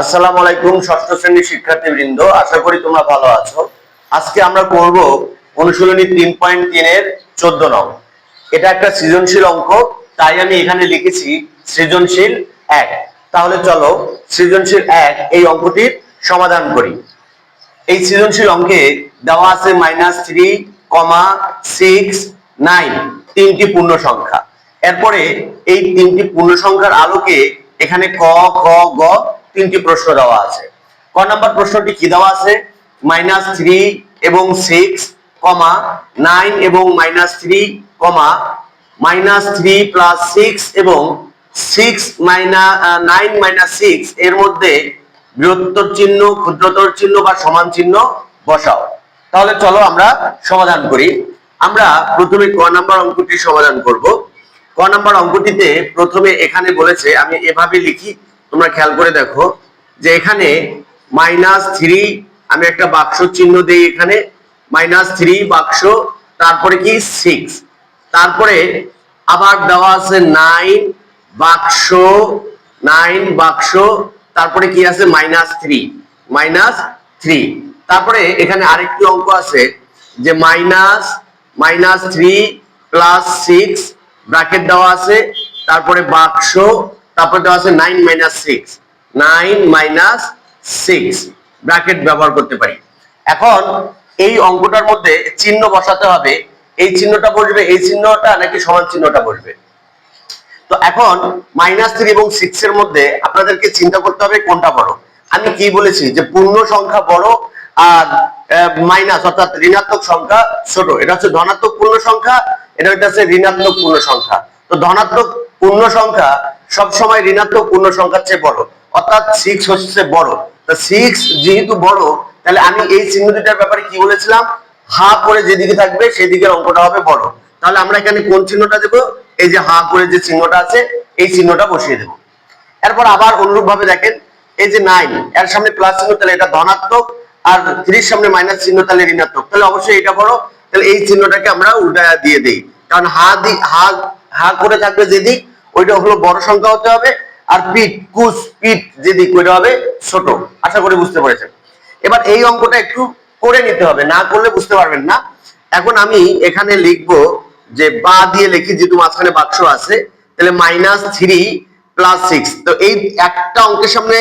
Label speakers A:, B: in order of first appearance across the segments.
A: আসসালামু আলাইকুম ষষ্ঠ শ্রেণির শিক্ষার্থীবৃন্দ, আশা করি তোমরা ভালো আছো। আজকে আমরা করব অনুশীলনী তিন পয়েন্ট তিনের চোদ্দ নং। এটা একটা সৃজনশীল অঙ্ক, তাই আমি এখানে লিখেছি সৃজনশীল এক। তাহলে চলো সৃজনশীল এক এই অঙ্কটির সমাধান করি। এই সৃজনশীল অঙ্কে দেওয়া আছে minus three comma six nine তিনটি পূর্ণ সংখ্যা। এরপরে এই তিনটি পূর্ণ সংখ্যার আলোকে এখানে ক, খ, গ তিনটি প্রশ্ন দেওয়া আছে। ক নাম্বার প্রশ্নটি কি দেওয়া আছে? মাইনাস থ্রি এবং সিক্স, কমা নাইন এবং minus three, comma minus three plus six এবং six minus nine minus six এর মধ্যে বৃহত্তর চিহ্ন, ক্ষুদ্রতর চিহ্ন বা সমান চিহ্ন বসাও। তাহলে চলো আমরা সমাধান করি। আমরা প্রথমে ক নাম্বার অঙ্কটি সমাধান করব। ক নাম্বার অঙ্কটিতে প্রথমে এখানে বলেছে, আমি এভাবে লিখি তোমরা খেয়াল করে দেখো যে এখানে মাইনাস থ্রি আমি একটা বাক্স চিহ্ন দেই এখানে মাইনাস থ্রি বাক্স, তারপরে কি? সিক্স তারপরে আবার দেওয়া আছে নাইন বাক্স নাইন বাক্স, তারপরে কি আছে? মাইনাস থ্রি মাইনাস থ্রি তারপরে এখানে আরেকটি অঙ্ক আছে যে minus minus three plus six bracket দেওয়া আছে, তারপরে বাক্স তারপরে দেওয়া আছে nine minus six nine minus six bracket ব্যবহার করতে পারি। এখন এই অঙ্কটার মধ্যে চিহ্ন বসাতে হবে। এই চিহ্নটা বসবে, এই চিহ্নটা নাকি সমান চিহ্নটা বসবে? তো এখন মাইনাস থ্রি এবং সিক্স এর মধ্যে আপনাদেরকে চিন্তা করতে হবে কোনটা বড়। আমি কি বলেছি যে পূর্ণ সংখ্যা বড় আর মাইনাস অর্থাৎ ঋণাত্মক সংখ্যা ছোট। এটা হচ্ছে ধনাত্মক পূর্ণ সংখ্যা, এটা হচ্ছে ঋণাত্মক পূর্ণ সংখ্যা। তো ধনাত্মক পূর্ণ সংখ্যা সব সময় ঋণাত্মক পূর্ণ সংখ্যার চেয়ে বড়। অর্থাৎ সিক্স হচ্ছে বড়। তো সিক্স যেহেতু বড়, তাহলে আমি এই চিহ্ন দুটার ব্যাপারে কি বলেছিলাম? হা করে যেদিকে থাকবে সেদিকের অঙ্কটা হবে বড়। তাহলে আমরা এখানে কোন চিহ্নটা দেবো? এই যে হা করে যে চিহ্নটা আছে, এই চিহ্নটা বসিয়ে দেবো। এরপর আবার অনুরূপ ভাবে দেখেন, এই যে নাইন এর সামনে প্লাস চিহ্ন, তাহলে এটা ধনাত্মক, আর থ্রির সামনে মাইনাস চিহ্ন, তাহলে ঋণাত্মক। তাহলে অবশ্যই এটা বড়। তাহলে এই চিহ্নটাকে আমরা উল্টা দিয়ে দেই। কারণ হা দি হা হা করে থাকবে যেদিক ওইটা হলো বড় সংখ্যা হতে হবে আর পিট কুস পিট যেদিক ওইটা হবে ছোট। আশা করি বুঝতে পেরেছেন। এবার এই অঙ্কটা একটু করে নিতে হবে, না করলে বুঝতে পারবেন না। এখন আমি এখানে লিখব যে বা দিয়ে লিখি, যেহেতু মাঝখানে বাক্স আছে, তাহলে মাইনাস থ্রি প্লাস সিক্স তো এই একটা অঙ্কের সামনে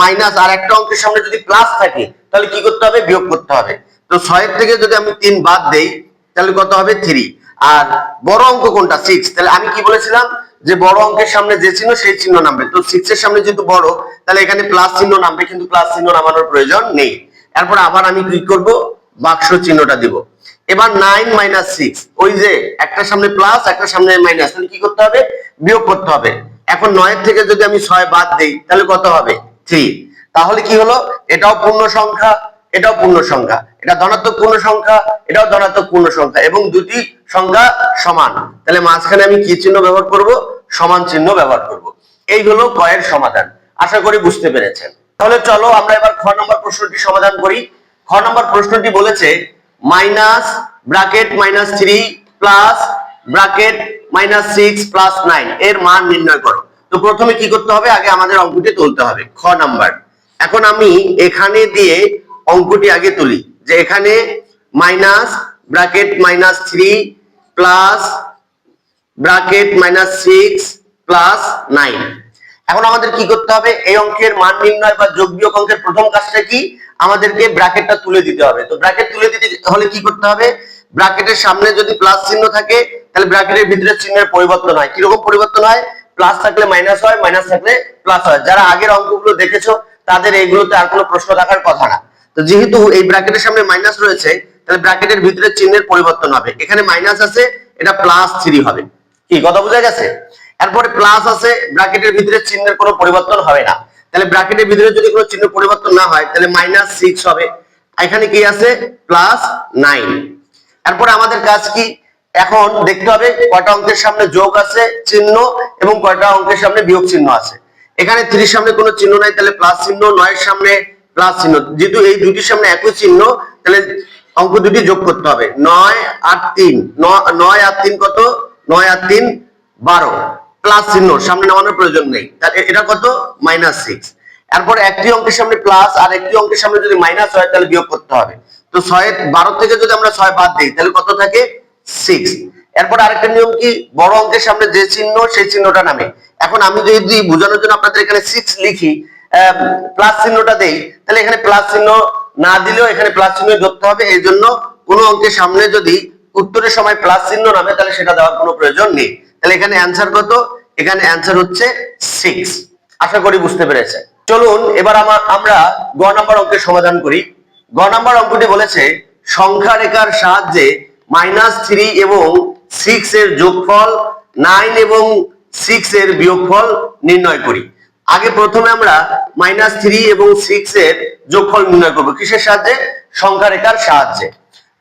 A: মাইনাস আর একটা অঙ্কের সামনে যদি প্লাস থাকে, তাহলে কি করতে হবে? বিয়োগ করতে হবে। তো ছয়ের থেকে যদি আমি তিন বাদ দেই, তাহলে কত হবে? থ্রি আর বড় অঙ্ক কোনটা? সিক্স তাহলে আমি কি বলেছিলাম? যে বড় অঙ্কের সামনে যে চিহ্ন, সেই চিহ্ন নামবে। তো সিক্স এর সামনে যেহেতু বড়, তাহলে এখানে প্লাস চিহ্ন নামবে, কিন্তু প্লাস চিহ্ন নামানোর প্রয়োজন নেই। এরপর আবার আমি কি করব, বাক্স চিহ্নটা দিব। এবার নাইন মাইনাস সিক্স ওই যে একটা সামনে প্লাস একটা সামনে মাইনাস তাহলে কি করতে হবে? বিয়োগ করতে হবে। এখন নয়ের থেকে যদি আমি ছয় বাদ দেই, তাহলে কত হবে? থ্রি তাহলে কি হলো? এটাও পূর্ণ সংখ্যা। এটাও পূর্ণ সংখ্যা। এটা ধনাত্মক পূর্ণ সংখ্যা, এটাও ধনাত্মক পূর্ণ সংখ্যা এবং দুটি সংখ্যা সমান। তাহলে মাঝখানে আমি কি চিহ্ন ব্যবহার করব? সমান চিহ্ন ব্যবহার করব। এই হলো কয়ের সমাধান। আশা করি বুঝতে পেরেছেন। তাহলে চলো আমরা এবার খ নম্বর প্রশ্নটি সমাধান করি। খ নম্বর প্রশ্নটি বলেছে minus bracket minus three plus bracket minus six plus nine এর মান নির্ণয় করো। তো প্রথমে কি করতে হবে? আগে আমাদের অঙ্কটি তুলতে হবে। খ নাম্বার। এখন আমি এখানে দিয়ে অঙ্কটি আগে তুলি, যে এখানে minus bracket minus three plus bracket minus six plus nine এখন আমাদের কি করতে হবে? এই অঙ্কের মান নির্ণয় বা যোগ বিয়োগ অঙ্কের প্রথম কাজটা কি? আমাদেরকে ব্র্যাকেটটা তুলে দিতে হবে। তো ব্র্যাকেট তুলে দিতে হলে কি করতে হবে? ব্র্যাকেটের সামনে যদি প্লাস চিহ্ন থাকে, তাহলে ব্র্যাকেটের ভিতরে চিহ্নের পরিবর্তন হয়। কীরকম পরিবর্তন হয়? প্লাস থাকলে মাইনাস হয় মাইনাস থাকলে প্লাস হয়। যারা আগের অঙ্কগুলো দেখেছ, তাদের এইগুলোতে আর কোনো প্রশ্ন থাকার কথা না। তো যেহেতু এই ব্র্যাকেটের সামনে মাইনাস রয়েছে, তাহলে ব্র্যাকেটের ভিতরে চিহ্নের পরিবর্তন হবে। এখানে মাইনাস আছে, এটা প্লাস থ্রি হবে। কি, কথা বোঝা গেছে? এরপরে প্লাস আছে ব্র্যাকেটের ভিতরে চিহ্নের কোনো পরিবর্তন হবে না। তাহলে ব্র্যাকেটের ভিতরে যদি কোনো চিহ্ন পরিবর্তন না হয়, তাহলে মাইনাস সিক্স হবে। এখানে কি আছে? প্লাস নাইন এরপরে আমাদের কাজ কি? এখন দেখতে হবে কয়টা অঙ্কের সামনে যোগ আছে, চিহ্ন, এবং কয়টা অঙ্কের সামনে বিয়োগ চিহ্ন আছে। এখানে ত্রিশ সামনে কোনো চিহ্ন নাই, তাহলে প্লাস চিহ্ন, নয়ের সামনে প্লাস চিহ্ন। যেহেতু এই দুটির সামনে একই চিহ্ন, তাহলে অঙ্ক দুটি যোগ করতে হবে। নয় আর তিন। নয় আর তিন কত? নয় আর তিন বারো। প্লাস চিহ্ন, সামনে নামানোর প্রয়োজন নেই। এটা কত? Minus six. এরপর একটি অঙ্কের সামনে প্লাস আর একটি অঙ্কের সামনে যদি মাইনাস হয়, তাহলে বিয়োগ করতে হবে। তো ছয় বারো থেকে যদি আমরা ছয় বাদ দিই, তাহলে কত থাকে? সিক্স। এরপর আরেকটা নিয়ম কি? বড় অঙ্কের সামনে যে চিহ্ন, সেই চিহ্নটা নামে। এখন আমি যদি বোঝানোর জন্য আপনাদের এখানে সিক্স লিখি প্লাস চিহ্নটা দেই। তাহলে এখানে প্লাস চিহ্ন না দিলেও এখানে প্লাস চিহ্ন ধরতে হবে। এই জন্য কোনো অঙ্কের সামনে যদি উত্তরের সময় প্লাস চিহ্ন নামে, তাহলে সেটা দেওয়ার কোনো প্রয়োজন নেই। তাহলে এখানে অ্যান্সার কত? এখানে অ্যান্সার হচ্ছে সিক্স আশা করি বুঝতে পেরেছে। চলুন, এবার আমার গ নাম্বার অঙ্কের সমাধান করি। গ নাম্বার অঙ্কটি বলেছে, সংখ্যা রেখার সাহায্যে মাইনাস থ্রি এবং সিক্স এর যোগফল নাইন এবং সিক্স এর বিয়োগফল নির্ণয় করি। আগে প্রথমে আমরা মাইনাস থ্রি এবং সিক্স এর যোগফল নির্ণয় করব। কিসের সাহায্যে? সংখ্যা রেখার সাহায্যে।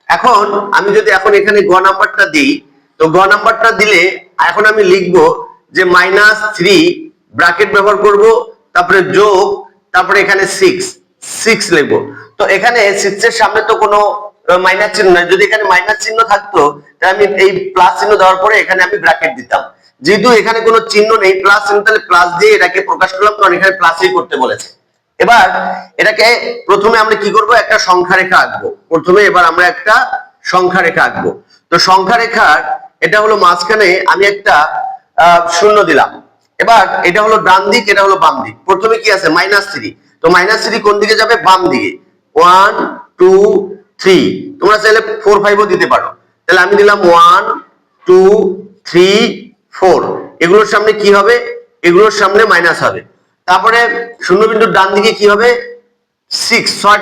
A: এখন আমি যদি এখন এখানে গ নাম্বারটা দিই, তো গ নাম্বারটা দিলে এখন আমি লিখব যে মাইনাস থ্রি ব্রাকেট ব্যবহার করব, তারপরে যোগ, তারপরে এখানে সিক্স সিক্স লিখব। তো এখানে সিক্স এর সামনে তো কোনো মাইনাস চিহ্ন নাই। যদি এখানে মাইনাস চিহ্ন থাকতো, তাহলে আমি এই প্লাস চিহ্ন দেওয়ার পরে এখানে আমি ব্র্যাকেট দিতাম। যেহেতু এখানে কোনো চিহ্ন নেই প্লাস তাহলে প্লাস দিয়ে এটাকে প্রকাশ করলাম, কারণ এখানে প্লাসই করতে বলেছে। এবার এটাকে প্রথমে আমরা কি করব? একটা সংখ্যা রেখা আঁকবো। প্রথমে এবার আমরা একটা সংখ্যা রেখা আঁকবো। তো সংখ্যা রেখার এটা হলো মাঝখানে আমি একটা শূন্য দিলাম। এবার এটা হলো ডান দিক, এটা হলো বাম দিক। প্রথমে কি আছে? মাইনাস থ্রি তো মাইনাস থ্রি কোন দিকে যাবে? বাম দিকে। ওয়ান টু থ্রি তোমরা চাইলে ফোর ফাইভও দিতে পারো। তাহলে আমি দিলাম ওয়ান টু থ্রি ফোর। এগুলোর সামনে কি হবে? এগুলোর সামনে মাইনাস হবে। তারপরে শূন্য বিন্দুর ডান দিকে কি হবে? সিক্স ছয়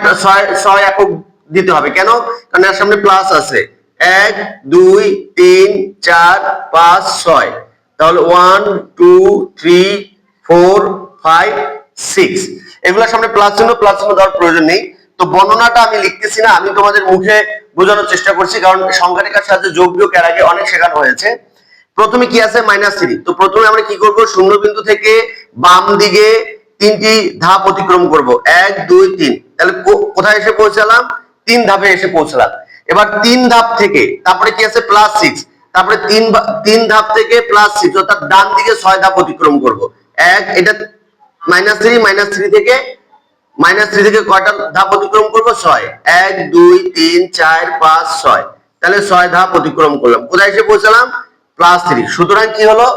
A: ছয় একক দিতে হবে। কেন? কারণ এর সামনে প্লাস আছে। এক, দুই, তিন, চার, পাঁচ, ছয়। তাহলে one two three four five six এগুলোর সামনে প্লাস চিহ্ন প্লাস চিহ্ন দেওয়ার প্রয়োজন নেই। তো বর্ণনাটা আমি লিখতেছি না। আমি তোমাদের মুখে বোঝানোর চেষ্টা করছি, কারণ সংখ্যা রেখার সাহায্যে যোগ বিয়োগ অনেক শেখানো হয়েছে। প্রথমে কি আছে? মাইনাস থ্রি তো প্রথমে আমরা কি করব? শূন্য বিন্দু থেকে বাম দিকে তিনটি ধাপ অতিক্রম করব। এক, দুই, তিন। তাহলে কোথায় এসে পৌঁছালাম? তিন ধাপে এসে পৌঁছলাম। এবার তিন ধাপ থেকে, তারপরে কি আছে? প্লাস সিক্স তারপরে তিন তিন ধাপ থেকে প্লাস সিক্স অর্থাৎ ডান দিকে ছয় ধাপ অতিক্রম করব। এক, এটা মাইনাস থ্রি মাইনাস থ্রি থেকে মাইনাস থ্রি থেকে কয়টা ধাপ অতিক্রম করব? ছয়। এক, দুই, তিন, চার, পাঁচ, ছয়। তাহলে ছয় ধাপ অতিক্রম করলাম। কোথায় এসে পৌঁছালাম? প্লাস থ্রি সুতরাং কি হলো?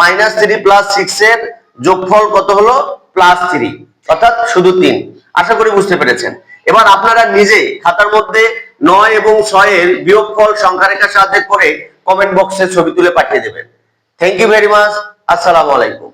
A: মাইনাস থ্রি প্লাস সিক্স এর যোগফল কত হলো? প্লাস থ্রি অর্থাৎ শুধু তিন। আশা করি বুঝতে পেরেছেন। এবার আপনারা নিজে খাতার মধ্যে নয় এবং ছয়ের বিয়োগফল সংখ্যা রেখার সাহায্যে করে কমেন্ট বক্সে ছবি তুলে পাঠিয়ে দেবেন। থ্যাংক ইউ ভেরি মাচ আসসালামু আলাইকুম।